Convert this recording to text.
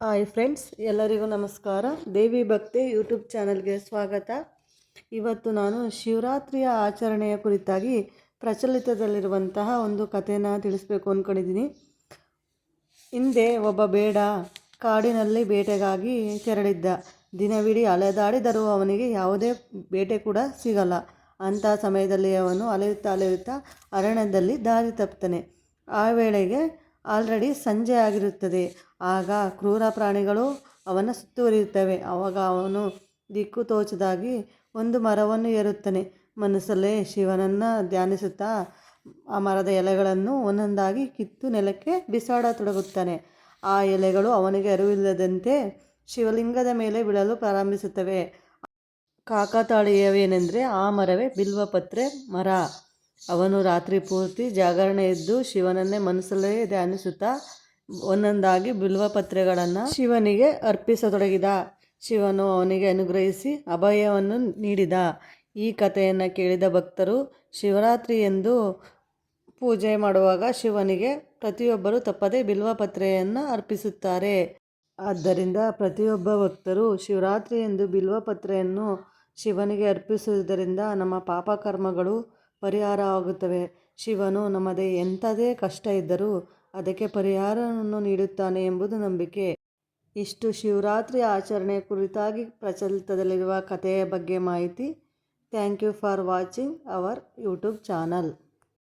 Hi friends, ಎಲ್ಲರಿಗೂ ನಮಸ್ಕಾರ. ದೇವಿ ಭಕ್ತಿ ಯೂಟ್ಯೂಬ್ ಚಾನಲ್ಗೆ ಸ್ವಾಗತ. ಇವತ್ತು ನಾನು ಶಿವರಾತ್ರಿಯ ಆಚರಣೆಯ ಕುರಿತಾಗಿ ಪ್ರಚಲಿತದಲ್ಲಿರುವಂತಹ ಒಂದು ಕಥೆನ ತಿಳಿಸ್ಬೇಕು ಅಂದ್ಕೊಂಡಿದ್ದೀನಿ ಹಿಂದೆ ಒಬ್ಬ ಬೇಡ ಕಾಡಿನಲ್ಲಿ ಬೇಟೆಗಾಗಿ ತೆರಳಿದ್ದ. ದಿನವಿಡೀ ಅಲೆದಾಡಿದರೂ ಅವನಿಗೆ ಯಾವುದೇ ಬೇಟೆ ಕೂಡ ಸಿಗಲ್ಲ. ಅಂಥ ಸಮಯದಲ್ಲಿ ಅವನು ಅಲೆಯುತ್ತಾ ಅಲೆಯುತ್ತಾ ಅರಣ್ಯದಲ್ಲಿ ದಾರಿ ತಪ್ತಾನೆ. ಆ ವೇಳೆಗೆ ಆಲ್ರೆಡಿ ಸಂಜೆ ಆಗಿರುತ್ತದೆ. ಆಗ ಕ್ರೂರ ಪ್ರಾಣಿಗಳು ಅವನ ಸುತ್ತುವರಿಯುತ್ತವೆ. ಆವಾಗ ಅವನು ದಿಕ್ಕು ತೋಚದಾಗಿ ಒಂದು ಮರವನ್ನು ಏರುತ್ತಾನೆ. ಮನಸ್ಸಲ್ಲೇ ಶಿವನನ್ನು ಧ್ಯಾನಿಸುತ್ತಾ ಆ ಮರದ ಎಲೆಗಳನ್ನು ಒಂದೊಂದಾಗಿ ಕಿತ್ತು ನೆಲಕ್ಕೆ ಬಿಸಾಡತೊಡಗುತ್ತಾನೆ ಆ ಎಲೆಗಳು ಅವನಿಗೆ ಅರಿವಿಲ್ಲದಂತೆ ಶಿವಲಿಂಗದ ಮೇಲೆ ಬೀಳಲು ಪ್ರಾರಂಭಿಸುತ್ತವೆ. ಕಾಕತಾಳೀಯವೇನೆಂದರೆ ಆ ಮರವೇ ಬಿಲ್ವಪತ್ರೆ ಮರ. ಅವನು ರಾತ್ರಿ ಪೂರ್ತಿ ಜಾಗರಣೆ ಇದ್ದು ಶಿವನನ್ನೇ ಮನಸ್ಸಲ್ಲೇ ಧ್ಯಾನಿಸುತ್ತಾ ಒಂದೊಂದಾಗಿ ಬಿಲ್ವಪತ್ರೆಗಳನ್ನು ಶಿವನಿಗೆ ಅರ್ಪಿಸತೊಡಗಿದ. ಶಿವನು ಅವನಿಗೆ ಅನುಗ್ರಹಿಸಿ ಅಭಯವನ್ನು ನೀಡಿದ. ಈ ಕಥೆಯನ್ನು ಕೇಳಿದ ಭಕ್ತರು ಶಿವರಾತ್ರಿ ಎಂದು ಪೂಜೆ ಮಾಡುವಾಗ ಶಿವನಿಗೆ ಪ್ರತಿಯೊಬ್ಬರು ತಪ್ಪದೆ ಬಿಲ್ವಪತ್ರೆಯನ್ನು ಅರ್ಪಿಸುತ್ತಾರೆ. ಆದ್ದರಿಂದ ಪ್ರತಿಯೊಬ್ಬ ಭಕ್ತರು ಶಿವರಾತ್ರಿ ಎಂದು ಬಿಲ್ವಪತ್ರೆಯನ್ನು ಶಿವನಿಗೆ ಅರ್ಪಿಸುವುದರಿಂದ ನಮ್ಮ ಪಾಪಕರ್ಮಗಳು ಪರಿಹಾರ ಆಗುತ್ತವೆ. ಶಿವನು ನಮ್ಮದೇ ಎಂಥದೇ ಕಷ್ಟ ಇದ್ದರೂ ಅದಕ್ಕೆ ಪರಿಹಾರವನ್ನು ನೀಡುತ್ತಾನೆ ಎಂಬುದು ನಂಬಿಕೆ. ಇಷ್ಟು ಶಿವರಾತ್ರಿ ಆಚರಣೆ ಕುರಿತಾಗಿ ಪ್ರಚಲಿತದಲ್ಲಿರುವ ಕಥೆಯ ಬಗ್ಗೆ ಮಾಹಿತಿ. Thank you for watching our YouTube channel.